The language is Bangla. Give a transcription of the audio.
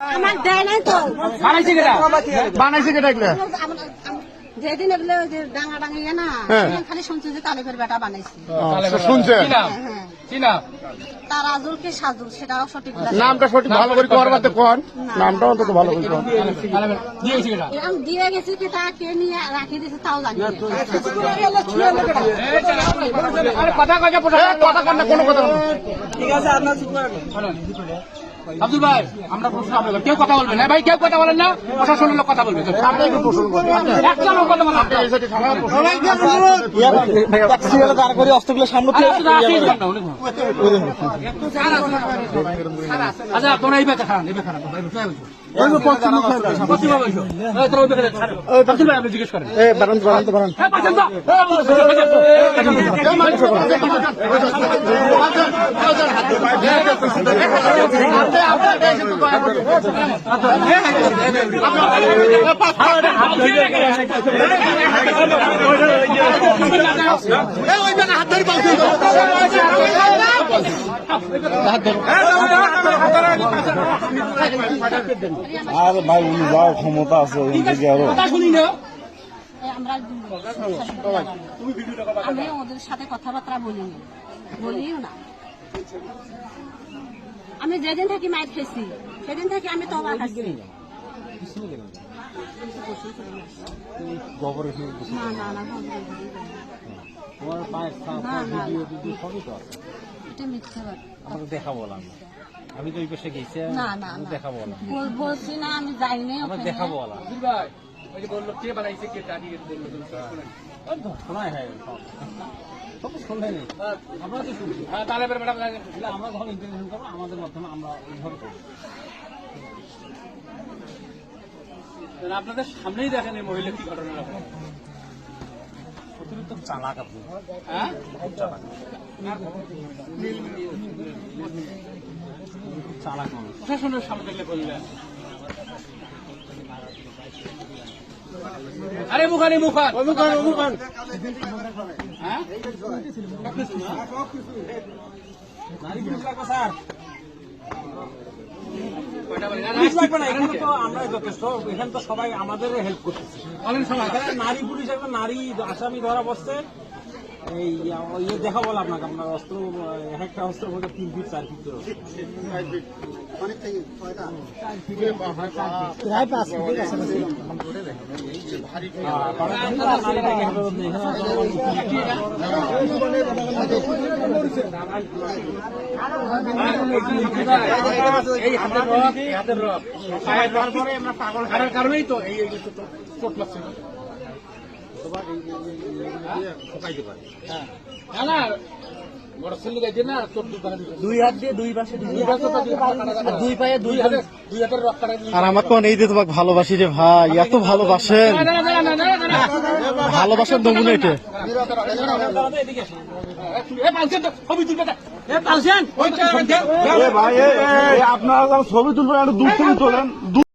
আমার দেয় নাই তো। বানাইছে কেটা? বানাইছে কেটা এগুলা? আমরা- আমরা- যেদিন এগুলো ডাঙা না হ্যাঁ। খালি শুনছি যে তালেবের বেটা বানাইছে। শুনছে কি নাম হ্যাঁ কি নাম? তার আজুল কি সাজুল সেটাও সঠিক না। নামটা সঠিক ভালো করে করবাতে কোন নামটা অন্তত ভালো করে কোন দিয়ে এরকম দিয়ে গেছি কি তা কে নিয়ে রাখি দিয়েছে তাও জানি আরে কথা কয়ে এ, কথা কন না কোনো কথা না। আব্দুল ভাই আমরা প্রশ্ন আপনাকে কেউ কথা বলবেন না। ভাই কেউ কথা বলেন না। প্রশাসনের লোক কথা বলবে। একটু কথা বলেন অস্ত্রগুলো সামনে। আচ্ছা তোমরা এই বেঁচে খান এই বেঁচে খান। জিজ্ঞেস করেন। আর ভাই উনি যাও ক্ষমতা আছে ওখান থেকে আরও কথা শুনি না এই আমরা আমি ওদের সাথে কথাবার্তা বলিনি বলিও না আমি যেদিন থাকি মাইর খেয়েছি সেদিন থাকি আমি তো অবাক আছি না। এটা মিথ্যা কথা। দেখাবো আমি। তো ওই পাশে গেছি না দেখাবো না বলছি না আমি যাইনি আমার দেখাবো না ওই যে বলল কে বানাইছে কে জানিয়ে বলল তুমি শোনেন। শোনাই হয় সব আমরা তো শুনছি। হ্যাঁ তাহলে ম্যাডাম আমরা যখন ইন্টারভিউ করব আমাদের মাধ্যমে আমরা করব। আপনাদের সামনেই দেখেন এই মহিলা কি ঘটনা ঘটে। অতিরিক্ত চালাক আপনি। হ্যাঁ? চালাক মানুষ। প্রশাসনের সামনে দেখলে বললেন। আরে মুখানি মুখান। মুখান মুখান। হ্যাঁ? নারী পুলিশ লাগবে স্যার কয়টা বাড়ি? না, পুলিশ লাগবে না না, এখানে তো আমরা যথেষ্ট এখানে তো সবাই আমাদের হেল্প করতেছে। নারী পুলিশ একবার নারী আসামি ধরা বসছে। এই ইয়ে দেখা বল আপনাকে আপনার অস্ত্র এক একটা অস্ত্র বলতে তিন ফিট চার ফিট আমরা পাগল হারার কারণেই তো এই চোট লাগছে হ্যাঁ না তো আর আমার কোন এই যে তোমাকে ভালোবাসি রে ভাই এত ভালোবাসেন না না না না না না ভালোবাসার নমুনা এটা তো আপনারা ছবি তুলবেন একটু দূর থেকে তোলেন